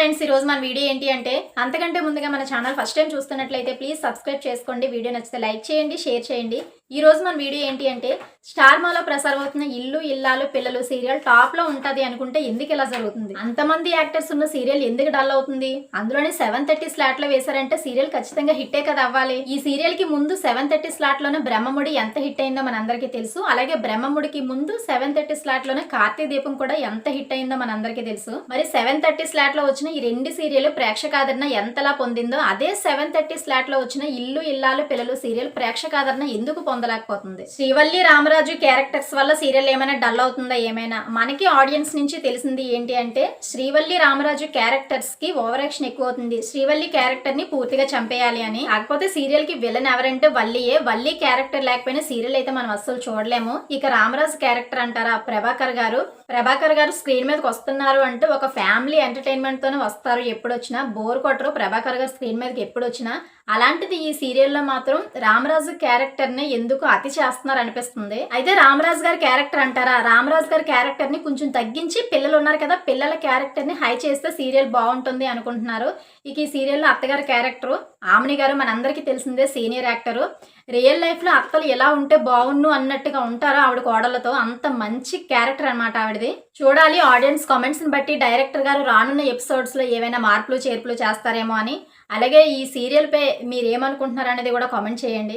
Friends ఈ రోజు మన వీడియో ఏంటి అంటే అంతకంటే ముందుగా మన ఛానల్ ఫస్ట్ టైం చూస్తున్నట్లయితే ప్లీజ్ సబ్స్క్రైబ్ చేసుకోండి. వీడియో నచ్చితే లైక్ చేయండి షేర్ చేయండి. ఈ రోజు మన వీడియో ఏంటి అంటే స్టార్ మాలో ప్రసారం అవుతున్న ఇల్లు ఇల్లాలు పిల్లలు సీరియల్ టాప్లో అనుకుంటే ఎందుకు ఇలా జరుగుతుంది? అంతమంది యాక్టర్స్ ఉన్న సీరియల్ ఎందుకు డల్ అవుతుంది? అందులోనే సెవెన్ థర్టీ స్లాట్లో వేశారంటే సీరియల్ ఖచ్చితంగా హిట్టే కదా అవ్వాలి. ఈ సీరియల్కి ముందు సెవెన్ థర్టీ స్లాట్లోనే బ్రహ్మముడి ఎంత హిట్ అయిందో మనందరికీ తెలుసు. అలాగే బ్రహ్మముడికి ముందు సెవెన్ థర్టీ స్లాట్లోనే కార్తీక దీపం కూడా ఎంత హిట్ అయిందో మనందరికీ తెలుసు. మరి సెవెన్ థర్టీ స్లాట్లో వచ్చిన ఈ రెండు సీరియల్ ప్రేక్షకాదరణ ఎంతలా పొందిందో అదే సెవెన్ థర్టీ స్లాట్లో వచ్చిన ఇల్లు ఇల్లాలు పిల్లలు సీరియల్ ప్రేక్షకాదరణ ఎందుకు పొందలేకపోతుంది. శ్రీవల్లి రామరాజు క్యారెక్టర్స్ వల్ల సీరియల్ ఏమైనా డల్ అవుతుందా ఏమైనా? మనకి ఆడియన్స్ నుంచి తెలిసింది ఏంటి అంటే శ్రీవల్లి రామరాజు క్యారెక్టర్స్కి ఓవర్ యాక్షన్ ఎక్కువ అవుతుంది శ్రీవల్లి క్యారెక్టర్ని పూర్తిగా చంపేయాలి అని. కాకపోతే సీరియల్కి విలన్ ఎవరంటే వల్లియే. వల్లి క్యారెక్టర్ లేకపోయినా సీరియల్ అయితే మనం అస్సలు చూడలేము. ఇక రామరాజు క్యారెక్టర్ అంటారా ప్రభాకర్ గారు? ప్రభాకర్ గారు స్క్రీన్ మీదకి వస్తున్నారు అంటే ఒక ఫ్యామిలీ ఎంటర్టైన్మెంట్ తోనే వస్తారు ఎప్పుడు వచ్చినా బోర్ కొట్టరు ప్రభాకర్ గారు స్క్రీన్ మీదకి ఎప్పుడు వచ్చినా అలాంటిది ఈ సీరియల్లో మాత్రం రామరాజు క్యారెక్టర్ని ఎందుకు అతి చేస్తున్నారు అనిపిస్తుంది. అయితే రామరాజు గారి క్యారెక్టర్ అంటారా? రామరాజు గారి క్యారెక్టర్ని కొంచెం తగ్గించి పిల్లలు ఉన్నారు కదా పిల్లల క్యారెక్టర్ని హై చేస్తే సీరియల్ బాగుంటుంది అనుకుంటున్నారు. ఇక ఈ సీరియల్లో అత్తగారి క్యారెక్టర్ ఆమెని గారు మనందరికీ తెలిసిందే సీనియర్ యాక్టరు. రియల్ లైఫ్లో అత్తలు ఎలా ఉంటే బాగుండు అన్నట్టుగా ఉంటారో ఆవిడ కోడలతో అంత మంచి క్యారెక్టర్ అన్నమాట ఆవిడది. చూడాలి ఆడియన్స్ కామెంట్స్ని బట్టి డైరెక్టర్ గారు రానున్న ఎపిసోడ్స్లో ఏవైనా మార్పులు చేర్పులు చేస్తారేమో అని. అలాగే ఈ సీరియల్ పై మీరు ఏమనుకుంటున్నారు అనేది కూడా కామెంట్ చేయండి.